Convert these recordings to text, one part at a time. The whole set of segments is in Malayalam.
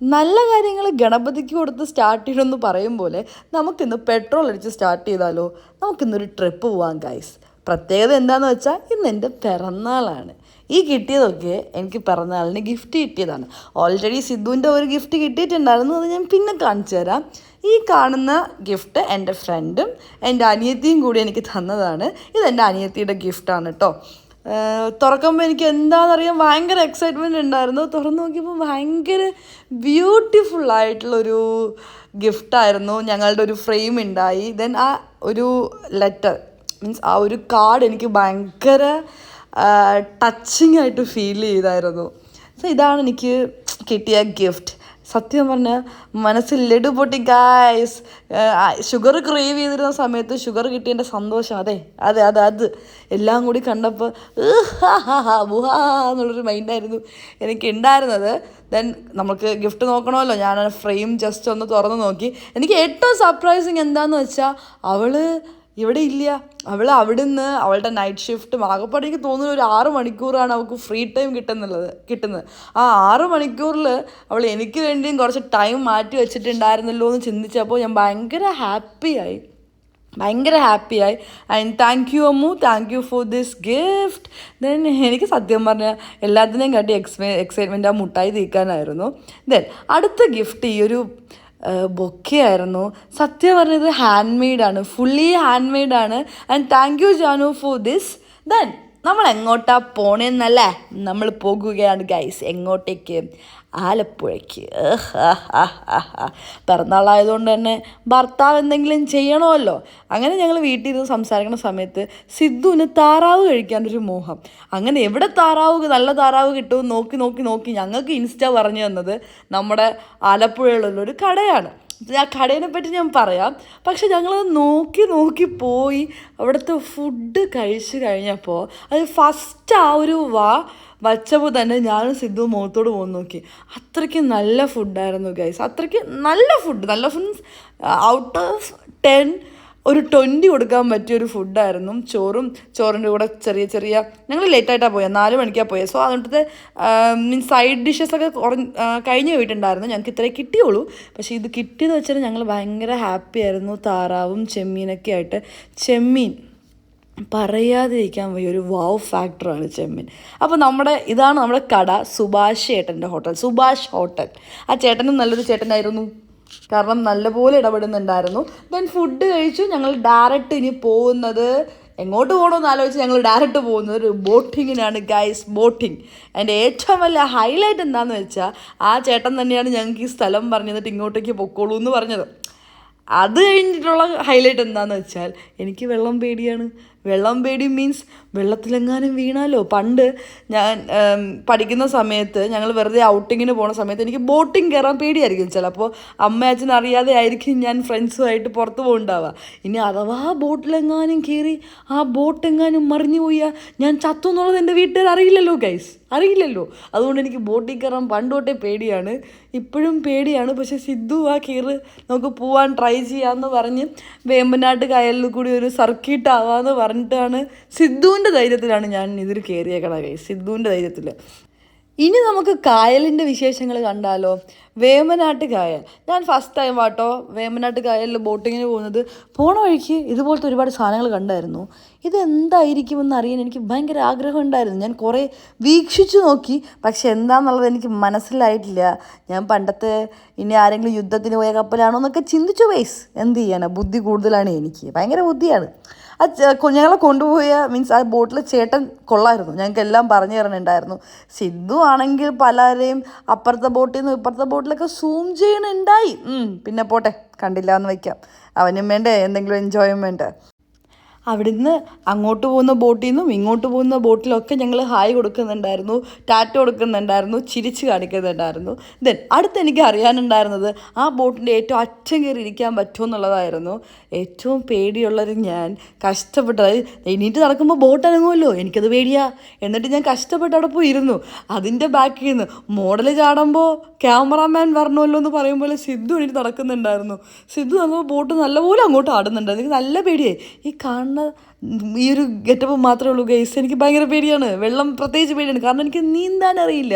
നല്ല കാര്യങ്ങൾ ഗണപതിക്ക് കൊടുത്ത് സ്റ്റാർട്ട് ചെയ്യണമെന്ന് പറയും പോലെ നമുക്കിന്ന് പെട്രോൾ അടിച്ച് സ്റ്റാർട്ട് ചെയ്താലോ? നമുക്കിന്നൊരു ട്രിപ്പ് പോവാം ഗൈസ് പ്രത്യേകത എന്താണെന്ന് വെച്ചാൽ ഇന്ന് എന്റെ പിറന്നാളാണ്. ഈ കിട്ടിയതൊക്കെ എനിക്ക് പിറന്നാളിന് ഗിഫ്റ്റ് കിട്ടിയതാണ്. ഓൾറെഡി സിദ്ധുവിന്റെ ഒരു ഗിഫ്റ്റ് കിട്ടിയിട്ടുണ്ടായിരുന്നു അത് ഞാൻ പിന്നെ കാണിച്ചു തരാം. ഈ കാണുന്ന ഗിഫ്റ്റ് എന്റെ ഫ്രണ്ടും എന്റെ അനിയത്തിയും കൂടി എനിക്ക് തന്നതാണ്. ഇത് എന്റെ അനിയത്തിയുടെ ഗിഫ്റ്റാണ് കേട്ടോ തുറക്കുമ്പോൾ എനിക്ക് എന്താണെന്നറിയാൻ ഭയങ്കര എക്സൈറ്റ്മെന്റ് ഉണ്ടായിരുന്നു. തുറന്നു നോക്കിയപ്പോൾ ഭയങ്കര ബ്യൂട്ടിഫുൾ ആയിട്ടുള്ളൊരു ഗിഫ്റ്റായിരുന്നു ഞങ്ങളുടെ ഒരു ഫ്രെയിം ഉണ്ടായി ദെൻ ആ ഒരു ലെറ്റർ മീൻസ് ആ ഒരു കാർഡ് എനിക്ക് ഭയങ്കര ടച്ചിങ് ആയിട്ട് ഫീൽ ചെയ്തായിരുന്നു. സോ ഇതാണ് എനിക്ക് കിട്ടിയ ഗിഫ്റ്റ് സത്യം പറഞ്ഞാൽ മനസ്സിൽ ലഡു പൊട്ടി ഗായ്സ് ഷുഗർ ക്രേവ് ചെയ്തിരുന്ന സമയത്ത് ഷുഗർ കിട്ടിയതിന്റെ സന്തോഷം. അതെ അതെ അതെ അത്. എല്ലാം കൂടി കണ്ടപ്പോൾ എന്നുള്ളൊരു മൈൻഡായിരുന്നു എനിക്ക് ഉണ്ടായിരുന്നത് ദെൻ നമുക്ക് ഗിഫ്റ്റ് നോക്കണമല്ലോ. ഞാൻ ഫ്രെയിം ജസ്റ്റ് ഒന്ന് തുറന്ന് നോക്കി. എനിക്ക് ഏറ്റവും സർപ്രൈസിങ് എന്താണെന്ന് വെച്ചാൽ അവൾ ഇവിടെ ഇല്ല. അവൾ അവിടുന്ന് അവളുടെ നൈറ്റ് ഷിഫ്റ്റും ആകെപ്പാടെ എനിക്ക് തോന്നുന്നു ഒരു ആറ് മണിക്കൂറാണ് അവൾക്ക് ഫ്രീ ടൈം കിട്ടുന്നുള്ളത് കിട്ടുന്നത്. ആ ആറ് മണിക്കൂറിൽ അവൾ എനിക്ക് വേണ്ടിയും കുറച്ച് ടൈം മാറ്റി വെച്ചിട്ടുണ്ടായിരുന്നല്ലോ എന്ന് ചിന്തിച്ചപ്പോൾ ഞാൻ ഭയങ്കര ഹാപ്പിയായി ഭയങ്കര ഹാപ്പിയായി and thank you Ammu thank you for this gift then എനിക്ക് സത്യം പറഞ്ഞാൽ എല്ലാത്തിനെയും കാട്ടി എക്സ്പെ എക്സൈറ്റ്മെന്റ് ആ മുട്ടായി തീക്കാനായിരുന്നു ദെൻ അടുത്ത ഗിഫ്റ്റ് ഈ ഒരു ബൊക്കെ ആയിരുന്നു സത്യം പറഞ്ഞത് ഹാൻഡ് മെയ്ഡാണ് fully hand മെയ്ഡാണ് and thank you Janu for this then നമ്മൾ എങ്ങോട്ടാ പോണേന്നല്ലേ? നമ്മൾ പോകുകയാണ് ഗൈസ് എങ്ങോട്ടേക്ക്? ആലപ്പുഴയ്ക്ക്. പിറന്നാളായതുകൊണ്ട് തന്നെ ഭർത്താവ് എന്തെങ്കിലും ചെയ്യണമല്ലോ. അങ്ങനെ ഞങ്ങൾ വീട്ടിൽ ഇരുന്ന് സംസാരിക്കുന്ന സമയത്ത് സിദ്ധുവിന് താറാവ് കഴിക്കാനൊരു മോഹം. അങ്ങനെ എവിടെ താറാവ് നല്ല താറാവ് കിട്ടും? നോക്കി നോക്കി നോക്കി ഞങ്ങൾക്ക് ഇൻസ്റ്റ പറഞ്ഞു തന്നത് നമ്മുടെ ആലപ്പുഴയിലുള്ള ഒരു കടയാണ്. ആ കടേനെ പറ്റി ഞാൻ പറയാം. പക്ഷെ ഞങ്ങൾ നോക്കി നോക്കി പോയി അവിടുത്തെ ഫുഡ് കഴിച്ചു കഴിഞ്ഞപ്പോൾ അത് ഫസ്റ്റ് ആ ഒരു വാ വച്ചപ്പോൾ തന്നെ ഞാനും സിദ്ധു മുഖത്തോട് പോകുന്ന നോക്കി. അത്രയ്ക്ക് നല്ല ഫുഡായിരുന്നു ഗൈസ് അത്രയ്ക്ക് നല്ല ഫുഡ് നല്ല ഫുഡ് ഔട്ട് ഓഫ് ടെൻ ഒരു ട്വന്റി കൊടുക്കാൻ പറ്റിയ ഒരു ഫുഡായിരുന്നു ചോറും ചോറിന്റെ കൂടെ ചെറിയ ചെറിയ ഞങ്ങൾ ലേറ്റായിട്ടാണ് പോയത് നാല് മണിക്കാണ് പോയത് സോ അതുകൊണ്ടത്തെ മീൻസ് സൈഡ് ഡിഷസ് ഒക്കെ കുറഞ്ഞ് കഴിഞ്ഞ് പോയിട്ടുണ്ടായിരുന്നു. ഞങ്ങൾക്ക് ഇത്രേ കിട്ടിയുള്ളൂ. പക്ഷേ ഇത് കിട്ടിയെന്ന് വെച്ചാൽ ഞങ്ങൾ ഭയങ്കര ഹാപ്പി ആയിരുന്നു. താറാവും ചെമ്മീനൊക്കെ ആയിട്ട്. ചെമ്മീൻ. പറയാതിരിക്കാൻ വയ്യ. ഒരു വാവ് ഫാക്ടറാണ് ചെമ്മീൻ. അപ്പോൾ നമ്മുടെ ഇതാണ് നമ്മുടെ കട സുഭാഷ് ചേട്ടന്റെ ഹോട്ടൽ സുഭാഷ് ഹോട്ടൽ ആ ചേട്ടനും നല്ലൊരു ചേട്ടനായിരുന്നു. കാരണം നല്ലപോലെ ഇടപെടുന്നുണ്ടായിരുന്നു. ദെൻ ഫുഡ് കഴിച്ചു. ഞങ്ങൾ ഡയറക്റ്റ് ഇനി പോകുന്നത് എങ്ങോട്ട് പോകണമെന്ന് ആലോചിച്ച് ഞങ്ങൾ ഡയറക്റ്റ് പോകുന്നത് ഒരു ബോട്ടിങ്ങിനാണ് ഗൈസ് ബോട്ടിങ്. എന്റെ ഏറ്റവും വലിയ ഹൈലൈറ്റ് എന്താണെന്ന് വെച്ചാൽ ആ ചേട്ടൻ തന്നെയാണ് ഞങ്ങൾക്ക് ഈ സ്ഥലം പറഞ്ഞു ഇങ്ങോട്ടേക്ക് പൊക്കോളൂ എന്ന് പറഞ്ഞത്. അത് കഴിഞ്ഞിട്ടുള്ള ഹൈലൈറ്റ് എന്താണെന്ന് വെച്ചാൽ എനിക്ക് വെള്ളം പേടിയാണ്. വെള്ളം പേടി മീൻസ് വെള്ളത്തിലെങ്ങാനും വീണാലോ? പണ്ട് ഞാൻ പഠിക്കുന്ന സമയത്ത് ഞങ്ങൾ വെറുതെ ഔട്ടിങ്ങിന് പോണ സമയത്ത് എനിക്ക് ബോട്ടിങ് കയറാൻ പേടിയായിരിക്കും ചിലപ്പോൾ അമ്മ അച്ഛൻ അറിയാതെ ആയിരിക്കും ഞാൻ ഫ്രണ്ട്സുമായിട്ട് പുറത്ത് പോകുന്നുണ്ടാവുക ഇനി അഥവാ ബോട്ടിലെങ്ങാനും കയറി ആ ബോട്ട് എങ്ങാനും മറിഞ്ഞു പോയാൽ ഞാൻ ചത്തു എന്നുള്ളത് എന്റെ വീട്ടുകാർ അറിയില്ലല്ലോ ഗൈസ് അറിയില്ലല്ലോ. അതുകൊണ്ട് എനിക്ക് ബോട്ടിൽ കയറാൻ പണ്ടോട്ടേ പേടിയാണ്. ഇപ്പോഴും പേടിയാണ്. പക്ഷെ സിദ്ധു ആ കീറ് നമുക്ക് പോവാൻ ട്രൈ ചെയ്യാമെന്ന് പറഞ്ഞ് വേമ്പനാട്ട് കായലിൽ കൂടി ഒരു സർക്കിട്ട് ആവാമെന്ന് പറഞ്ഞിട്ടാണ് സിദ്ധുവിന്റെ ധൈര്യത്തിലാണ് ഞാൻ ഇതിൽ കയറിയേക്കണ കൈ സിദ്ധുവിന്റെ ധൈര്യത്തിൽ ഇനി നമുക്ക് കായലിന്റെ വിശേഷങ്ങൾ കണ്ടാലോ? വേമനാട്ട് കായൽ. ഞാൻ ഫസ്റ്റ് ടൈം വാട്ടോ. വേമനാട്ട് കായലിൽ ബോട്ടിങ്ങിന് പോകുന്നത്. പോണ വഴിക്ക് ഇതുപോലത്തെ ഒരുപാട് സാധനങ്ങൾ കണ്ടായിരുന്നു. ഇതെന്തായിരിക്കുമെന്ന് അറിയാൻ എനിക്ക് ഭയങ്കര ആഗ്രഹം ഉണ്ടായിരുന്നു. ഞാൻ കുറേ വീക്ഷിച്ചു നോക്കി. പക്ഷെ എന്താണെന്നുള്ളത് എനിക്ക് മനസ്സിലായിട്ടില്ല. ഞാൻ പണ്ടത്തെ ഇനി ആരെങ്കിലും യുദ്ധത്തിന് പോയ കപ്പലാണോ എന്നൊക്കെ ചിന്തിച്ചു വയസ് എന്ത് ചെയ്യാനാണ് ബുദ്ധി കൂടുതലാണ് എനിക്ക്. ഭയങ്കര ബുദ്ധിയാണ്. ആ ഞങ്ങളെ കൊണ്ടുപോയ മീൻസ് ആ ബോട്ടിൽ ചേട്ടൻ കൊള്ളായിരുന്നു. ഞങ്ങൾക്ക് എല്ലാം പറഞ്ഞു തരണുണ്ടായിരുന്നു. സിദ്ധു ആണെങ്കിൽ പലരെയും അപ്പുറത്തെ ബോട്ടിൽ നിന്ന് ഇപ്പുറത്തെ ബോട്ടിലൊക്കെ സൂം ചെയ്യണുണ്ടായി. പിന്നെ പോട്ടെ കണ്ടില്ല എന്ന് വയ്ക്കാം. അവനും വേണ്ടേ എന്തെങ്കിലും എൻജോയ്മെന്റ് അവിടുന്ന് അങ്ങോട്ട് പോകുന്ന ബോട്ടിൽ നിന്നും ഇങ്ങോട്ട് പോകുന്ന ബോട്ടിലൊക്കെ ഞങ്ങൾ ഹായ് കൊടുക്കുന്നുണ്ടായിരുന്നു ടാറ്റ കൊടുക്കുന്നുണ്ടായിരുന്നു ചിരിച്ച് കാണിക്കുന്നുണ്ടായിരുന്നു. ദെൻ അടുത്ത് എനിക്ക് അറിയാനുണ്ടായിരുന്നത് ആ ബോട്ടിന്റെ ഏറ്റവും അറ്റം കയറി ഇരിക്കാൻ പറ്റുമോ എന്നുള്ളതായിരുന്നു. ഏറ്റവും പേടിയുള്ളൊരു ഞാൻ കഷ്ടപ്പെട്ടത് എണീറ്റ് നടക്കുമ്പോൾ ബോട്ട് അനങ്ങുമല്ലോ എനിക്കത് പേടിയാ. എന്നിട്ട് ഞാൻ കഷ്ടപ്പെട്ട് അവിടെ പോയി ഇരുന്നു അതിന്റെ ബാക്കിൽ നിന്ന് മോഡൽ ചാടുമ്പോൾ ക്യാമറാമാൻ വരണമല്ലോ എന്ന് പറയുമ്പോൾ സിദ്ധു എണീറ്റ് നടക്കുന്നുണ്ടായിരുന്നു. സിദ്ധു നടന്നപ്പോൾ ബോട്ട് നല്ലപോലെ അങ്ങോട്ട് ആടുന്നുണ്ടായിരുന്നു. എനിക്ക് നല്ല പേടിയായി. ഈ കാണുന്ന ഈ ഒരു ഗെറ്റപ്പ് മാത്രമേ ഉള്ളൂ ഗൈസ് എനിക്ക് ഭയങ്കര പേടിയാണ്. വെള്ളം പ്രത്യേകിച്ച് പേടിയാണ്. കാരണം എനിക്ക് നീന്താൻ അറിയില്ല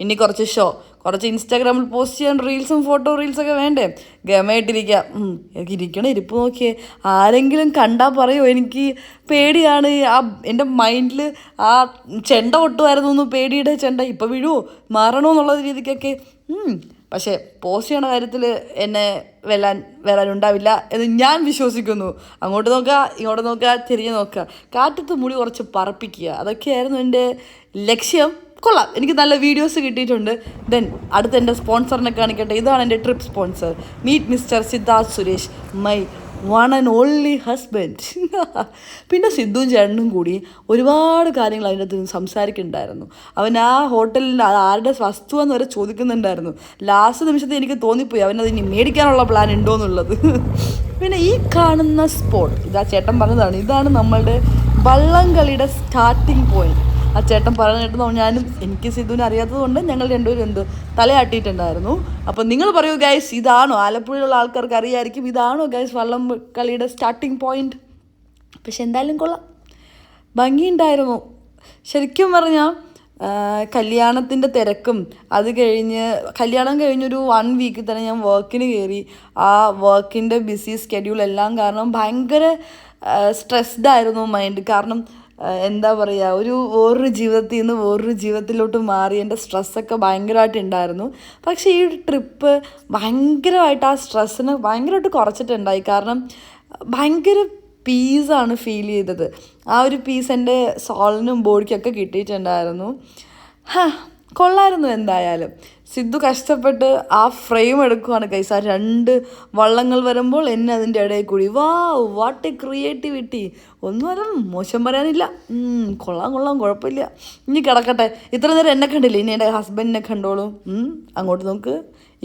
ഇനി കുറച്ച് ഷോ കുറച്ച് ഇൻസ്റ്റാഗ്രാമിൽ പോസ്റ്റ് ചെയ്യാൻ റീൽസും ഫോട്ടോ റീൽസൊക്കെ വേണ്ടേ? ഗമയായിട്ടിരിക്കുക എനിക്ക് ഇരിക്കണം ഇരിപ്പ് നോക്കിയേ. ആരെങ്കിലും കണ്ടാൽ പറയുമോ എനിക്ക് പേടിയാണ്. ആ എന്റെ മൈൻഡിൽ ആ ചെണ്ട ഒട്ടുമായിരുന്നു ഒന്ന് പേടിയുടെ ചെണ്ട. ഇപ്പോൾ വീഴുമോ മാറണോ എന്നുള്ള രീതിക്കൊക്കെ. പക്ഷേ പോസ്റ്റ് ചെയ്യണ കാര്യത്തിൽ എന്നെ വരാൻ വരാനുണ്ടാവില്ല എന്ന് ഞാൻ വിശ്വസിക്കുന്നു. അങ്ങോട്ട് നോക്കുക ഇങ്ങോട്ട് നോക്കുക തിരിഞ്ഞ് നോക്കുക. കാറ്റത്ത് മുടി കുറച്ച് പറപ്പിക്കുക. അതൊക്കെയായിരുന്നു എന്റെ ലക്ഷ്യം. കൊള്ളാം. എനിക്ക് നല്ല വീഡിയോസ് കിട്ടിയിട്ടുണ്ട്. ദെൻ അടുത്ത എന്റെ സ്പോൺസറിനെ കാണിക്കട്ടെ. ഇതാണ് എന്റെ trip sponsor meet mister Siddharth Suresh my one and only husband പിന്നെ സിദ്ധുവും ചേട്ടനും കൂടി ഒരുപാട് കാര്യങ്ങൾ അതിന്റെ അകത്ത് സംസാരിക്കുന്നുണ്ടായിരുന്നു. അവൻ ആ ഹോട്ടലിൽ ആരുടെ വസ്തു എന്ന് വരെ ചോദിക്കുന്നുണ്ടായിരുന്നു. ലാസ്റ്റ് നിമിഷത്തെ എനിക്ക് തോന്നിപ്പോയി അവനത് ഇനി മേടിക്കാനുള്ള പ്ലാൻ ഉണ്ടോ എന്നുള്ളത്. പിന്നെ ഈ കാണുന്ന സ്പോട്ട് ഇതാ ചേട്ടൻ പറഞ്ഞതാണ് ഇതാണ് നമ്മളുടെ വള്ളംകളിയുടെ സ്റ്റാർട്ടിങ് പോയിന്റ് ആ ചേട്ടൻ പറഞ്ഞു കേട്ടത് ഞാനും എനിക്ക് സിദ്ധുവിനെ അറിയാത്തത് കൊണ്ട് ഞങ്ങൾ രണ്ടുപേരും എന്ത് തലയാട്ടിയിട്ടുണ്ടായിരുന്നു. അപ്പം നിങ്ങൾ പറയൂ ഗൈസ് ഇതാണോ? ആലപ്പുഴയിലുള്ള ആൾക്കാർക്ക് അറിയായിരിക്കും ഇതാണോ ഗൈസ് വള്ളം കളിയുടെ സ്റ്റാർട്ടിങ് പോയിന്റ് പക്ഷെ എന്തായാലും കൊള്ളാം. ഭംഗിയുണ്ടായിരുന്നു. ശരിക്കും പറഞ്ഞാൽ കല്യാണത്തിന്റെ തിരക്കും അത് കഴിഞ്ഞ് കല്യാണം കഴിഞ്ഞൊരു വൺ വീക്കിൽ തന്നെ ഞാൻ വർക്കിന് കയറി ആ വർക്കിന്റെ ബിസി സ്കെഡ്യൂൾ എല്ലാം കാരണം ഭയങ്കര സ്ട്രെസ്ഡ് ആയിരുന്നു മൈൻഡ് കാരണം എന്താ പറയുക ഒരു വേറൊരു ജീവിതത്തിൽ നിന്ന് വേറൊരു ജീവിതത്തിലോട്ട് മാറി എന്റെ സ്ട്രെസ്സൊക്കെ ഭയങ്കരമായിട്ട് ഉണ്ടായിരുന്നു പക്ഷേ ഈ ട്രിപ്പ് ഭയങ്കരമായിട്ട് ആ സ്ട്രെസ്സിനെ ഭയങ്കരമായിട്ട് കുറച്ചിട്ടുണ്ടായി. കാരണം ഭയങ്കര പീസാണ് ഫീൽ ചെയ്തത്. ആ ഒരു പീസ് എന്റെ സോളിനും ബോഡിക്കൊക്കെ കിട്ടിയിട്ടുണ്ടായിരുന്നു. ഹാ കൊള്ളായിരുന്നു എന്തായാലും. സിദ്ധു കഷ്ടപ്പെട്ട് ആ ഫ്രെയിം എടുക്കുവാണ് കൈസ്. ആ രണ്ട് വള്ളങ്ങൾ വരുമ്പോൾ എന്നെ അതിന്റെ ഇടയിൽ കൂടി. വാ വാട്ട് എ ക്രിയേറ്റിവിറ്റി ഒന്നും അല്ല മോശം പറയാനില്ല. കൊള്ളാം കൊള്ളാം കുഴപ്പമില്ല. ഇനി കിടക്കട്ടെ. ഇത്ര നേരം എന്നെ കണ്ടില്ല? ഇനി എന്റെ ഹസ്ബൻഡിനെ കണ്ടോളൂ. അങ്ങോട്ട് നോക്ക്.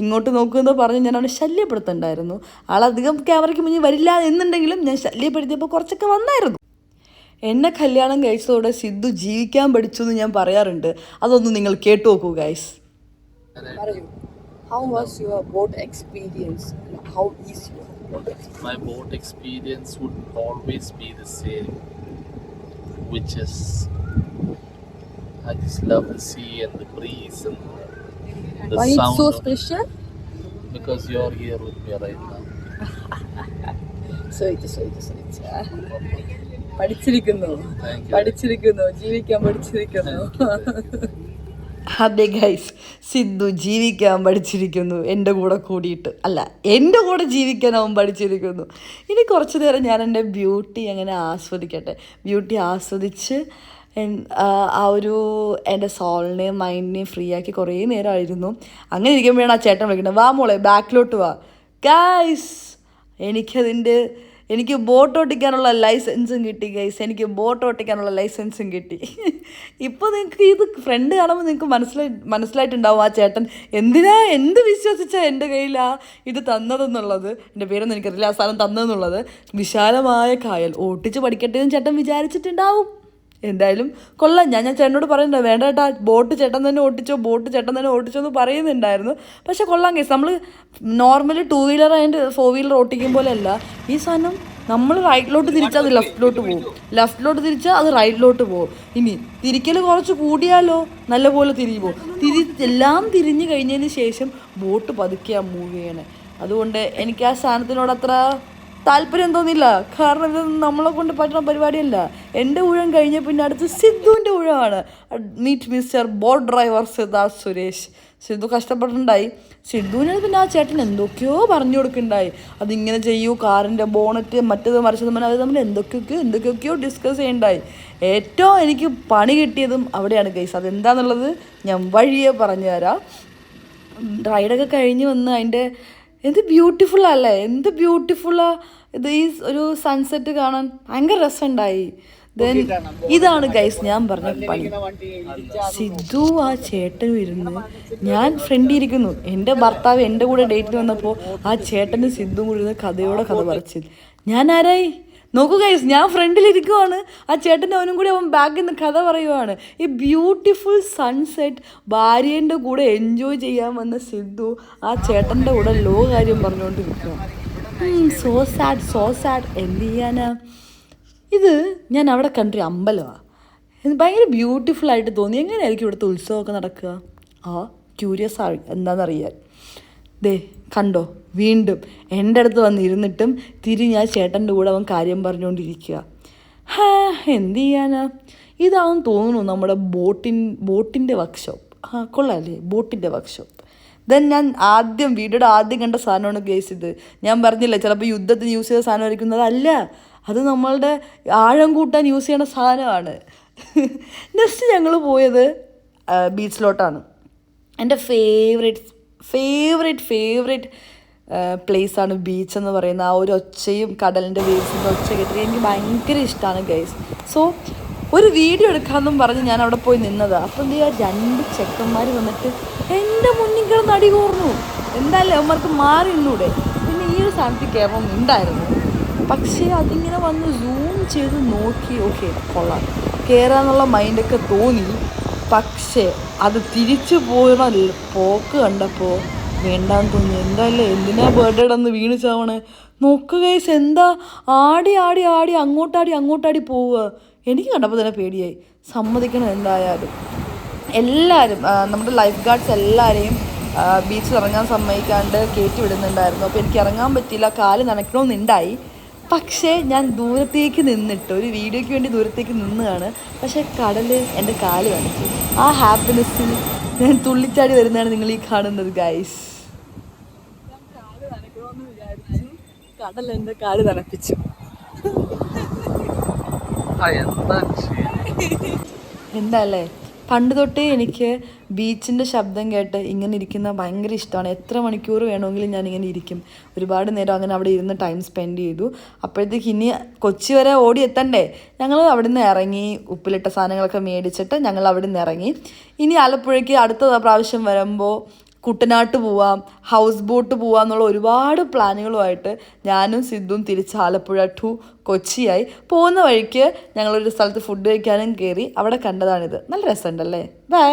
ഇങ്ങോട്ട് നോക്കൂ എന്ന് പറഞ്ഞ് ഞാൻ അവനെ ശല്യപ്പെടുത്തുന്നുണ്ടായിരുന്നു ആളധികം ക്യാമറയ്ക്ക് മുന്നിൽ വരില്ല എന്നുണ്ടെങ്കിലും ഞാൻ ശല്യപ്പെടുത്തിയപ്പോൾ കുറച്ചൊക്കെ വന്നായിരുന്നു. എന്നെ കല്യാണം കഴിച്ചതോടെ സിദ്ധു ജീവിക്കാൻ പഠിച്ചു എന്ന് ഞാൻ പറയാറുണ്ട് അതൊന്ന് നിങ്ങൾ കേട്ടു നോക്കൂ guys How was your boat experience? How is your boat experience? my boat experience would always be the same, which is I just love the sea and the breeze and the Why sound it's so special? because you're here with me right now. So it so it so it. പഠിച്ചിരിക്കുന്നു. പഠിച്ചിരിക്കുന്നു. ജീവിക്കാൻ പഠിച്ചിരിക്കുന്നു. അതെ ഗൈസ് സിദ്ധു ജീവിക്കാൻ പഠിച്ചിരിക്കുന്നു. എന്റെ കൂടെ കൂടിയിട്ട്. അല്ല എന്റെ കൂടെ ജീവിക്കാൻ അവൻ പഠിച്ചിരിക്കുന്നു. ഇനി കുറച്ച് നേരം ഞാൻ എന്റെ ബ്യൂട്ടി അങ്ങനെ ആസ്വദിക്കട്ടെ? ബ്യൂട്ടി ആസ്വദിച്ച് ആ ആ ഒരു എന്റെ സോളിനെയും മൈൻഡിനെയും ഫ്രീ ആക്കി കുറേ നേരമായിരുന്നു. അങ്ങനെ ഇരിക്കുമ്പോഴാണ് ആ ചേട്ടൻ വിളിക്കുന്നത്. വാ മോളെ ബാക്കിലോട്ട് വാ. ഗൈസ് എനിക്കതിന്റെ എനിക്ക് ബോട്ട് ഓട്ടിക്കാനുള്ള ലൈസൻസും കിട്ടി ഗൈസ് എനിക്ക് ബോട്ട് ഓട്ടിക്കാനുള്ള ലൈസൻസും കിട്ടി. ഇപ്പോൾ നിങ്ങൾക്ക് ഇത് ഫ്രണ്ട് കാണുമ്പോൾ നിങ്ങൾക്ക് മനസ്സിലായി മനസ്സിലായിട്ടുണ്ടാവും ആ ചേട്ടൻ എന്തിനാ എന്ത് വിശ്വസിച്ചാൽ എന്റെ കയ്യിൽ ആ ഇത് തന്നതെന്നുള്ളത്. എന്റെ പേരൊന്നും എനിക്കറിയില്ല ആ സാധനം തന്നതെന്നുള്ളത്. വിശാലമായ കായൽ. ഓട്ടിച്ച് പഠിക്കട്ടെ എന്ന് ചേട്ടൻ വിചാരിച്ചിട്ടുണ്ടാവും. എന്തായാലും കൊള്ളാം. ഞാൻ ഞാൻ ചേട്ടനോട് പറയുന്നുണ്ട് വേണ്ട ചേട്ടാ ബോട്ട് ചേട്ടൻ തന്നെ ഓട്ടിച്ചോ ബോട്ട് ചേട്ടൻ തന്നെ ഓട്ടിച്ചോ എന്ന് പറയുന്നുണ്ടായിരുന്നു. പക്ഷെ കൊള്ളാം കേസ്. നമ്മൾ normally two wheeler and four wheeler ഓട്ടിക്കും പോലെയല്ല. ഈ സാധനം നമ്മൾ റൈറ്റിലോട്ട് തിരിച്ചാൽ അത് ലെഫ്റ്റിലോട്ട് പോകും ലെഫ്റ്റിലോട്ട് തിരിച്ചാൽ അത് റൈറ്റിലോട്ട് പോകും ഇനി തിരിക്കൽ കുറച്ച് കൂടിയാലോ? നല്ലപോലെ തിരിഞ്ഞു പോകും തിരി എല്ലാം തിരിഞ്ഞു കഴിഞ്ഞതിന് ശേഷം ബോട്ട് പതുക്കെയാണ് മൂവ് ചെയ്യണേ. അതുകൊണ്ട് എനിക്ക് ആ സാധനത്തിനോട് അത്ര താല്പര്യം തോന്നില്ല കാരണം ഇത് നമ്മളെ കൊണ്ട് പറ്റുന്ന പരിപാടിയല്ല. എന്റെ ഊഴം കഴിഞ്ഞ പിന്നെ അടുത്ത് സിദ്ധുവിന്റെ ഊഴമാണ്. Meet mister boat driver Siddharth Suresh. Siddhu കഷ്ടപ്പെട്ടിട്ടുണ്ടായി. സിദ്ധുവിന് പിന്നെ ആ ചേട്ടൻ എന്തൊക്കെയോ പറഞ്ഞു കൊടുക്കുന്നുണ്ടായി. അതിങ്ങനെ ചെയ്യൂ കാറിന്റെ ബോണറ്റ് മറ്റേത് മറിച്ചത് പറഞ്ഞാൽ അത് നമ്മൾ എന്തൊക്കെയൊക്കെയോ എന്തൊക്കെയൊക്കെയോ ഡിസ്കസ് ചെയ്യുന്നുണ്ടായി. ഏറ്റവും എനിക്ക് പണി കിട്ടിയതും അവിടെയാണ് കേസ് അതെന്താന്നുള്ളത് ഞാൻ വഴിയെ പറഞ്ഞു തരാം റൈഡൊക്കെ കഴിഞ്ഞ് വന്ന് അതിന്റെ എന്ത് ബ്യൂട്ടിഫുൾ അല്ലേ? എന്ത് ബ്യൂട്ടിഫുള്ളാ ഇത് ഈ ഒരു സൺസെറ്റ് കാണാൻ ഭയങ്കര രസമുണ്ടായി. ദെൻ ഇതാണ് ഗൈസ് ഞാൻ പറഞ്ഞ പണി. സിദ്ധു ആ ചേട്ടൻ ഇരുന്ന് ഞാൻ ഫ്രണ്ട് ഇരിക്കുന്നു. എന്റെ ഭർത്താവ് എന്റെ കൂടെ ഡേറ്റിന് വന്നപ്പോൾ ആ ചേട്ടനും സിദ്ധു കൂടി ഇരുന്ന് കഥയോടെ കഥ പറച്ചു ഞാൻ ആരായി? നോക്കൂ ഗൈസ് ഞാൻ ഫ്രണ്ടിലിരിക്കുവാണ്. ആ ചേട്ടന്റെ അവനും കൂടി അവൻ ബാക്കിൽ നിന്ന് കഥ പറയുവാണ്. ഈ ബ്യൂട്ടിഫുൾ സൺസെറ്റ് ഭാര്യേന്റെ കൂടെ എൻജോയ് ചെയ്യാൻ വന്ന സിദ്ധു ആ ചേട്ടന്റെ കൂടെ ലോ കാര്യം പറഞ്ഞുകൊണ്ടിരിക്കുക സോ സാഡ് സോ സാഡ് എന്ത് ചെയ്യാനാ? ഇത് ഞാൻ അവിടെ കണ്ടി അമ്പലമാണ് ഭയങ്കര ബ്യൂട്ടിഫുൾ ആയിട്ട് തോന്നി. എങ്ങനെയായിരിക്കും ഇവിടുത്തെ ഉത്സവമൊക്കെ നടക്കുക? ആ ക്യൂരിയസ് ആയി എന്താണെന്നറിയാൻ ദേ കണ്ടോ? വീണ്ടും എന്റെ അടുത്ത് വന്നിരുന്നിട്ടും തിരിഞ്ഞ് ആ ചേട്ടന്റെ കൂടെ അവൻ കാര്യം പറഞ്ഞുകൊണ്ടിരിക്കുക. ഹാ എന്ത് ചെയ്യാനാ? ഇതാവും തോന്നുന്നു നമ്മുടെ ബോട്ടിൻ ബോട്ടിന്റെ വർക്ക്ഷോപ്പ് ആ കൊള്ളാല്ലേ? ബോട്ടിന്റെ വർക്ക്ഷോപ്പ് ദെൻ ഞാൻ ആദ്യം വീഡിയോയുടെ ആദ്യം കണ്ട സാധനമാണ് ഗേസ് ഇത്. ഞാൻ പറഞ്ഞില്ല ചിലപ്പോൾ യുദ്ധത്തിന് യൂസ് ചെയ്ത സാധനമായിരിക്കും അതല്ല അത് നമ്മളുടെ ആഴം കൂട്ടാൻ യൂസ് ചെയ്യണ സാധനമാണ്. നെക്സ്റ്റ് ഞങ്ങൾ പോയത് ബീച്ചിലോട്ടാണ് എന്റെ ഫേവറേറ്റ് ഫേവറേറ്റ് ഫേവറേറ്റ് പ്ലേസാണ് ബീച്ച് എന്ന് പറയുന്ന ആ ഒരു ഒച്ചയും കടലിന്റെ വേവ്സിന്റെ ഒച്ച കേട്ടിട്ട് എനിക്ക് ഭയങ്കര ഇഷ്ടമാണ് ഗൈസ് സോ ഒരു വീഡിയോ എടുക്കാമെന്നും പറഞ്ഞ് ഞാൻ അവിടെ പോയി നിന്നത്. അപ്പം എന്ത് ചെയ്യുക രണ്ട് ചെക്കന്മാർ വന്നിട്ട് എന്റെ മുന്നിൽ കിടന്ന് അടി കോർന്നു. എന്തായാലും അവന്മാർക്ക് മാറി ഇന്നൂടെ പിന്നെ ഈ ഒരു സ്ഥാനത്ത് കയറണം ഉണ്ടായിരുന്നു. പക്ഷേ അതിങ്ങനെ വന്ന് സൂം ചെയ്ത് നോക്കി ഓക്കെ കൊള്ളാം. കയറാന്നുള്ള മൈൻഡൊക്കെ തോന്നി. പക്ഷേ അത് തിരിച്ചു പോയുന്ന പോക്ക് കണ്ടപ്പോൾ വേണ്ടാന്ന് തോന്നി എന്തായാലും എന്തിനാ ബർത്ത്ഡേ അന്ന് വീണ് നോക്ക് എന്താ? ആടി ആടി ആടി അങ്ങോട്ടാടി അങ്ങോട്ടാടി പോവുക. എനിക്ക് കണ്ടപ്പോൾ തന്നെ പേടിയായി. സമ്മതിക്കണം എന്തായാലും. എല്ലാവരും നമ്മുടെ ലൈഫ് ഗാർഡ്സ് എല്ലാവരെയും ബീച്ചിൽ ഇറങ്ങാൻ സമ്മതിക്കാണ്ട് കയറ്റി വിടുന്നുണ്ടായിരുന്നു. അപ്പോൾ എനിക്ക് ഇറങ്ങാൻ പറ്റിയില്ല. കാൽ നനയ്ക്കണമെന്നുണ്ടായി പക്ഷേ ഞാൻ ദൂരത്തേക്ക് നിന്നിട്ട് ഒരു വീഡിയോയ്ക്ക് വേണ്ടി ദൂരത്തേക്ക് നിന്നതാണ് പക്ഷേ കടൽ എന്റെ കാൽ കാണിച്ചു. ആ ഹാപ്പിനെസ്സിൽ ഞാൻ തുള്ളിച്ചാടി വരുന്നതാണ് നിങ്ങൾ ഈ കാണുന്നത് ഗൈസ് കടൽ എന്റെ കാൽ നനപ്പിച്ചു. എന്താ അല്ലേ? പണ്ട് തൊട്ടേ എനിക്ക് ബീച്ചിന്റെ ശബ്ദം കേട്ട് ഇങ്ങനെ ഇരിക്കുന്ന ഭയങ്കര ഇഷ്ടമാണ്. എത്ര മണിക്കൂർ വേണമെങ്കിലും ഞാൻ ഇങ്ങനെ ഇരിക്കും. ഒരുപാട് നേരം അങ്ങനെ അവിടെ ഇരുന്ന് ടൈം സ്പെൻഡ് ചെയ്തു. അപ്പോഴത്തേക്ക് ഇനി കൊച്ചി വരെ ഓടി എത്തണ്ടേ? ഞങ്ങൾ അവിടെ നിന്ന് ഇറങ്ങി ഉപ്പിലിട്ട സാധനങ്ങളൊക്കെ മേടിച്ചിട്ട് ഞങ്ങൾ അവിടെ നിന്ന് ഇറങ്ങി. ഇനി ആലപ്പുഴയ്ക്ക് അടുത്ത പ്രാവശ്യം വരുമ്പോൾ കുട്ടനാട്ട് പോവാം ഹൗസ് ബോട്ട് പോവാം എന്നുള്ള ഒരുപാട് പ്ലാനുകളുമായിട്ട് ഞാനും സിദ്ധും തിരിച്ച് ആലപ്പുഴ ടു കൊച്ചിയായി. പോകുന്ന വഴിക്ക് ഞങ്ങളൊരു സ്ഥലത്ത് ഫുഡ് കഴിക്കാനും കയറി അവിടെ കണ്ടതാണിത്. നല്ല രസമുണ്ടല്ലേ? ബൈ